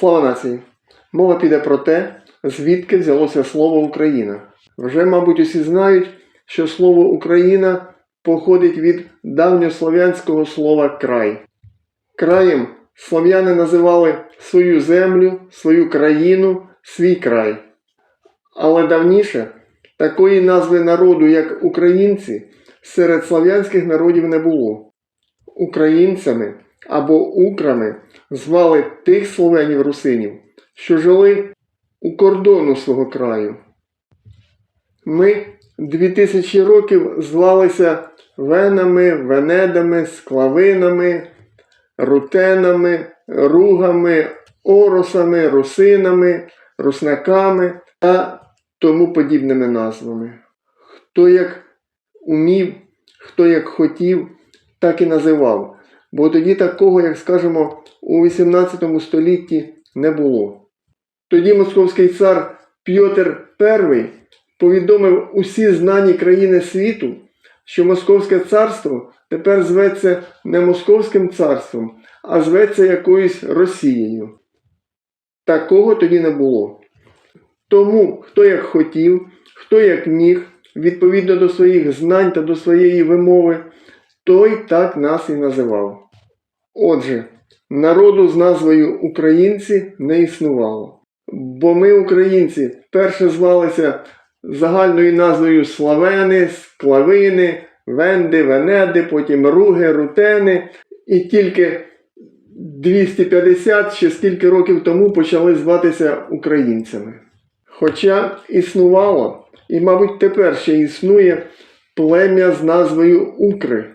Слава нації! Мова піде про те, звідки взялося слово Україна. Вже, мабуть, усі знають, що слово Україна походить від давньослов'янського слова край. Краєм слов'яни називали свою землю, свою країну, свій край. Але давніше такої назви народу, як українці, серед слав'янських народів не було. Українцями або украми звали тих словенів русинів, що жили у кордону свого краю. Ми дві тисячі років звалися венами, венедами, склавинами, рутенами, ругами, оросами, русинами, руснаками та тому подібними назвами. Хто як умів, хто як хотів, так і називав. Бо тоді такого, як скажемо, у XVIII столітті не було. Тоді московський цар Пьотр І повідомив усі знані країни світу, що Московське царство тепер зветься не Московським царством, а зветься якоюсь Росією. Такого тоді не було. Тому хто як хотів, хто як міг, відповідно до своїх знань та до своєї вимови, той так нас і називав. Отже, народу з назвою Українці не існувало. Бо ми, українці, перше звалися загальною назвою Славени, Склавини, Венди, Венеди, потім Руги, Рутени, і тільки 250 чи скільки років тому почали зватися українцями. Хоча існувало, і, мабуть, тепер ще існує плем'я з назвою Укри.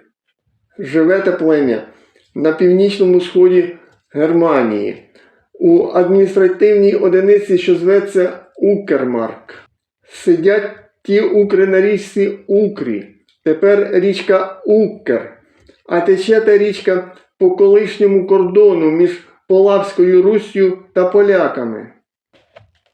Живе те плем'я на північному сході Германії, у адміністративній одиниці, що зветься Укермарк. Сидять ті укри на річці Укрі, тепер річка Укер, а тече та річка по колишньому кордону між Полавською Руссю та поляками.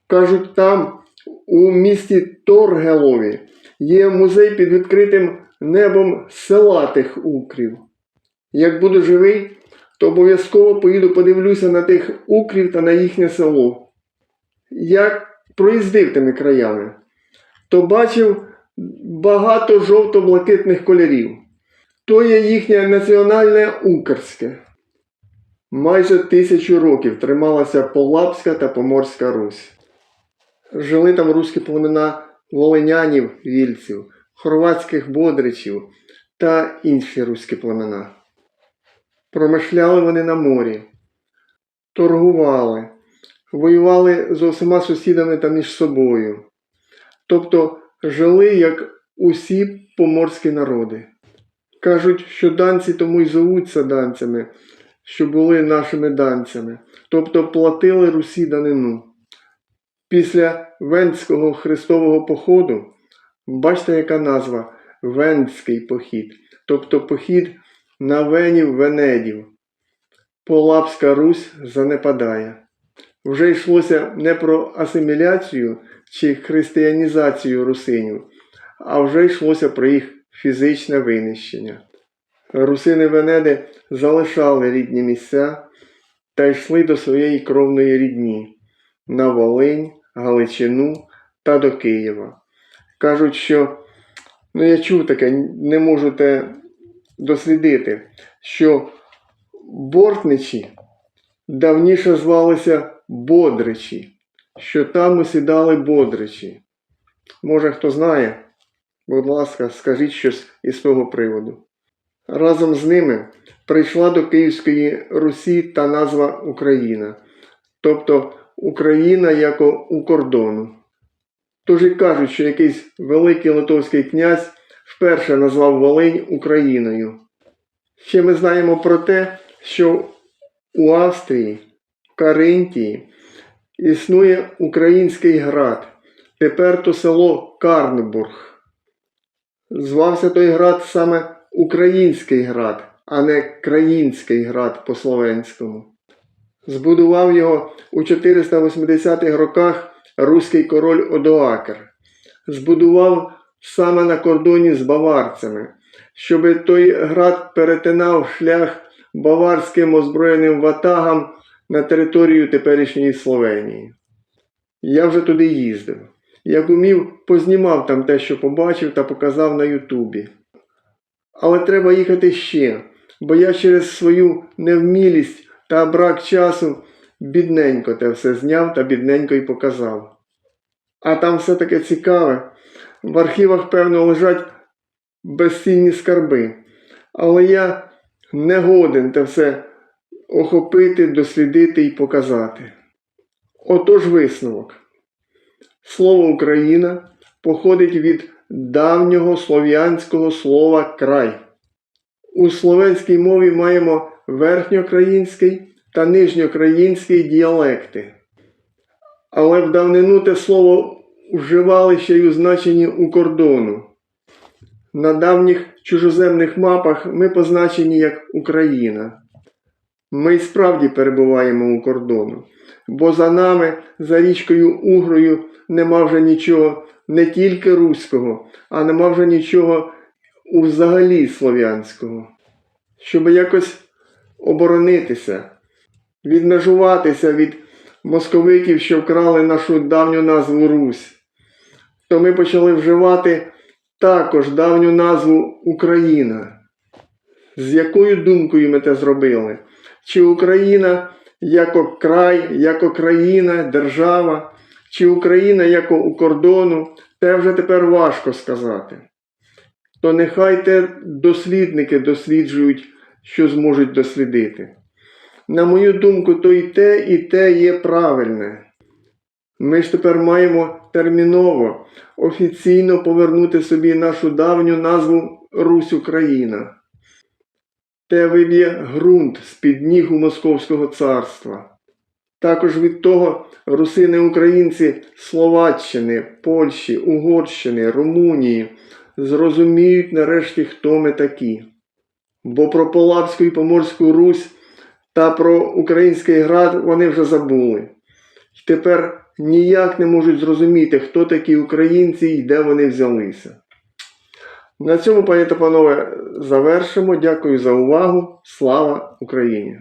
Кажуть, там, у місті Торгелові, є музей під відкритим небом села тих укрів. Як буду живий, то обов'язково поїду подивлюся на тих укрів та на їхнє село. Як проїздив тими краями, то бачив багато жовто-блакитних кольорів. То є їхнє національне укрське. Майже тисячу років трималася Полапська та Поморська Русь. Жили там руські племена волинянів, вільців, хорватських бодричів та інші руські племена. Промишляли вони на морі, торгували, воювали з усіма сусідами та між собою. Тобто жили як усі поморські народи. Кажуть, що данці тому й зовуться данцями, що були нашими данцями, тобто платили Русі данину. Після Венського хрестового походу, бачите, яка назва Венський похід, тобто похід на венів Венедів. Полапська Русь занепадає. Вже йшлося не про асиміляцію чи християнізацію русинів, а вже йшлося про їх фізичне винищення. Русини Венеди залишали рідні місця та йшли до своєї кровної рідні на Волинь, Галичину та до Києва. Кажуть, що ну я чув таке, не можу те дослідити, що бортничі давніше звалися Бодричі, що там усідали Бодричі. Може, хто знає, будь ласка, скажіть щось із того приводу. Разом з ними прийшла до Київської Русі та назва Україна, тобто Україна як у кордону. Тож і кажуть, що якийсь великий литовський князь вперше назвав Волинь Україною. Ще ми знаємо про те, що у Австрії, Каринтії, існує український град, тепер то село Карнбург. Звався той град саме Український град, а не Країнський град по-словенському. Збудував його у 480-х роках руський король Одоакр. Збудував саме на кордоні з баварцями, щоби той град перетинав шлях баварським озброєним ватагам на територію теперішньої Словенії. Я вже туди їздив. Як умів, познімав там те, що побачив та показав на Ютубі. Але треба їхати ще, бо я через свою невмілість та брак часу бідненько те все зняв та бідненько й показав. А там все таке цікаве. В архівах, певно, лежать безцінні скарби. Але я не годен те все охопити, дослідити і показати. Отож висновок. Слово Україна походить від давнього слов'янського слова край. У словенській мові маємо верхньоукраїнський та нижньоукраїнський діалекти. Але в давнину те слово вживали ще й у значенні у кордону. На давніх чужоземних мапах ми позначені як Україна. Ми й справді перебуваємо у кордону, бо за нами, за річкою Угрою, нема вже нічого не тільки руського, а нема вже нічого взагалі слов'янського. Щоб якось оборонитися, відмежуватися від московиків, що вкрали нашу давню назву Русь, то ми почали вживати також давню назву Україна. З якою думкою ми це зробили? Чи Україна як край, як країна, держава, чи Україна як у кордону, те вже тепер важко сказати. То нехай те дослідники досліджують, що зможуть дослідити. На мою думку, то і те, і те є правильне. Ми ж тепер маємо терміново, офіційно повернути собі нашу давню назву Русь Україна. Те виб'є ґрунт з-під ніг у Московського царства. Також від того русини українці Словаччини, Польщі, Угорщини, Румунії зрозуміють нарешті, хто ми такі. Бо про Полабську і Поморську Русь та про Український град вони вже забули. І тепер ніяк не можуть зрозуміти, хто такі українці і де вони взялися. На цьому, пані та панове, завершимо. Дякую за увагу. Слава Україні!